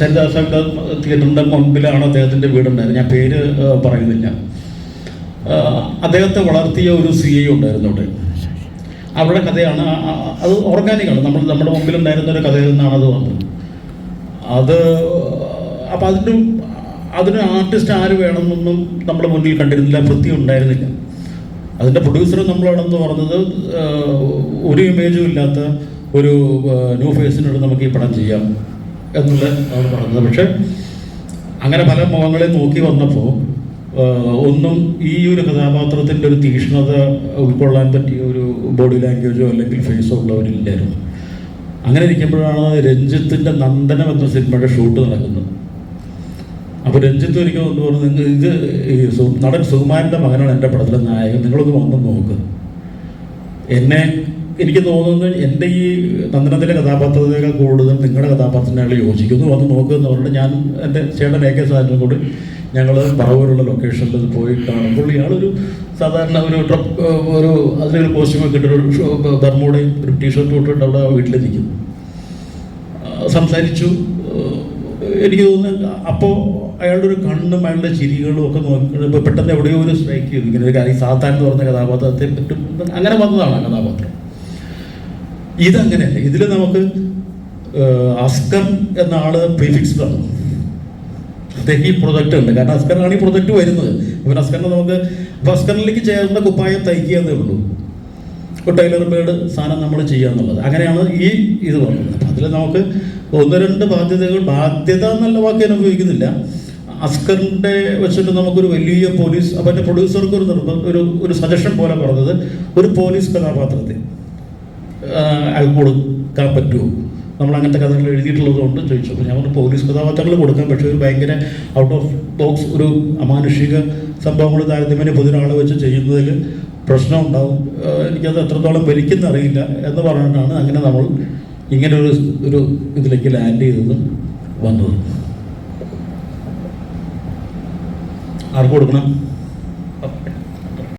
സരിദാസ് തിയേറ്ററിന്റെ മുൻപിലാണ് അദ്ദേഹത്തിന്റെ വീടുണ്ടായിരുന്നത്. ഞാൻ പേര് പറയുന്നില്ല. അദ്ദേഹത്തെ വളർത്തിയ ഒരു സി ഐ ഉണ്ടായിരുന്നു അവിടെ. അവരുടെ കഥയാണ് അത് ഓർഗാനിക് അത് ഓർഗാനിക്കാണ് നമ്മൾ നമ്മുടെ മുമ്പിൽ ഉണ്ടായിരുന്ന ഒരു കഥയിൽ നിന്നാണ് അത് വന്നത്. അത് അപ്പം അതിന് അതിന് ആർട്ടിസ്റ്റ് ആര് വേണമെന്നൊന്നും നമ്മുടെ മുന്നിൽ കണ്ടിരുന്നില്ല വൃത്തി ഉണ്ടായിരുന്നില്ല. അതിന്റെ പ്രൊഡ്യൂസർ നമ്മളാണെന്ന് പറഞ്ഞത് ഒരു ഇമേജും ഇല്ലാത്ത ഒരു ന്യൂ ഫേസിനോട് നമുക്ക് ഈ പടം ചെയ്യാം. എന്നുള്ള അവർ പറഞ്ഞത്. പക്ഷെ അങ്ങനെ പല മുഖങ്ങളെ നോക്കി വന്നപ്പോൾ ഒന്നും ഈ ഒരു കഥാപാത്രത്തിന്റെ ഒരു തീക്ഷ്ണത ഉൾക്കൊള്ളാൻ പറ്റിയ ഒരു ബോഡി ലാംഗ്വേജോ അല്ലെങ്കിൽ ഫേസോ ഉള്ളവരില്ലായിരുന്നു. അങ്ങനെ ഇരിക്കുമ്പോഴാണ് രഞ്ജിത്തിന്റെ നന്ദനം എന്ന സിനിമയുടെ ഷൂട്ട് നടക്കുന്നത്. അപ്പോൾ രഞ്ജിത്ത് ഒരിക്കൽ ഒന്ന് പറഞ്ഞു നിങ്ങൾ ഇത് ഈ നടൻ സുകുമാരന്റെ മകനാണ് എന്റെ പടത്തിലെ നായകൻ. നിങ്ങളൊന്ന് വന്ന് നോക്ക്. എന്നെ എനിക്ക് തോന്നുന്നത് എന്റെ ഈ നന്ദനത്തിലെ കഥാപാത്രത്തേക്കാൾ കൂടുതൽ നിങ്ങളുടെ കഥാപാത്രത്തിനായിട്ട് യോജിക്കുന്നു. അത് നോക്കുക എന്ന് പറഞ്ഞിട്ട് ഞാൻ എന്റെ ചേട്ടൻ എ കെ സാറിനും കൂടി ഞങ്ങൾ പറവൂരുള്ള ലൊക്കേഷനിൽ പോയി പോയി കാണുമ്പോൾ ഇയാളൊരു സാധാരണ ഒരു ട്രപ്പ് ഒരു അതിലൊരു കോസ്റ്റ്യൂമൊക്കെ ഇട്ടൊരു ബർമൂടയും ഒരു ടീഷർട്ടും ഇട്ടിട്ട് അവിടെ ആ, സംസാരിച്ചു. എനിക്ക് തോന്നുന്നു അപ്പോൾ അയാളുടെ ഒരു കണ്ണും അയാളുടെ ചിരികളും ഒക്കെ നോക്കി പെട്ടെന്ന് എവിടെയോ ഒരു സ്ട്രൈക്ക് ചെയ്തു. ഇങ്ങനെ ഒരു കാര്യം സാത്താൻ എന്ന് പറഞ്ഞ കഥാപാത്രത്തെ പറ്റും. അങ്ങനെ വന്നതാണ് കഥാപാത്രം. ഇതങ്ങനെയല്ല. ഇതിൽ നമുക്ക് അസ്കർ എന്ന ആൾ പ്രീഫിക്സ്ഡ് ആണ് അദ്ദേഹം ഈ പ്രൊജക്റ്റ് ഉണ്ട്. കാരണം അസ്കറിനാണ് ഈ പ്രൊജക്റ്റ് വരുന്നത്. അപ്പം അസ്കറിനെ നമുക്ക് അപ്പോൾ അസ്കറിലേക്ക് ചേർന്ന കുപ്പായം തയ്ക്കുക എന്നേ ഉള്ളൂ. ഒരു ടൈലർ മെയ്ഡ് സാധനം നമ്മൾ ചെയ്യുക എന്നുള്ളത്. അങ്ങനെയാണ് ഈ ഇത് പറഞ്ഞത് അപ്പം അതിൽ നമുക്ക് ഒന്ന് രണ്ട് ബാധ്യതകൾ ബാധ്യത എന്നുള്ള വാക്ക് ഞാൻ ഉപയോഗിക്കുന്നില്ല. അസ്കറിന്റെ വെച്ചിട്ട് നമുക്കൊരു വലിയ പോലീസ് അപ്പം എന്റെ പ്രൊഡ്യൂസർക്ക് ഒരു നിർബന്ധം ഒരു ഒരു സജഷൻ പോലെ പറഞ്ഞത് ഒരു പോലീസ് കഥാപാത്രത്തെ. അയാൾക്ക് കൊടുക്കാൻ പറ്റുമോ? നമ്മൾ അങ്ങനത്തെ കഥകൾ എഴുതിയിട്ടുള്ളത് കൊണ്ട് ചോദിച്ചു. അപ്പോൾ ഞാൻ പോലീസ് കഥാപാത്രങ്ങൾ കൊടുക്കാം പക്ഷേ ഒരു ഭയങ്കര ഔട്ട് ഓഫ് ബോക്സ് ഒരു അമാനുഷിക സംഭവങ്ങൾ താരതമ്യേന പൊതുരാളെ വെച്ച് ചെയ്യുന്നതിൽ പ്രശ്നം ഉണ്ടാവും എനിക്കത് എത്രത്തോളം വലിക്കുന്ന അറിയില്ല എന്ന് പറഞ്ഞിട്ടാണ് അങ്ങനെ നമ്മൾ ഇങ്ങനെ ഒരു ഒരു ഇതിലേക്ക് ലാൻഡ് ചെയ്തത് വന്നത്. ആർക്ക് കൊടുക്കണം?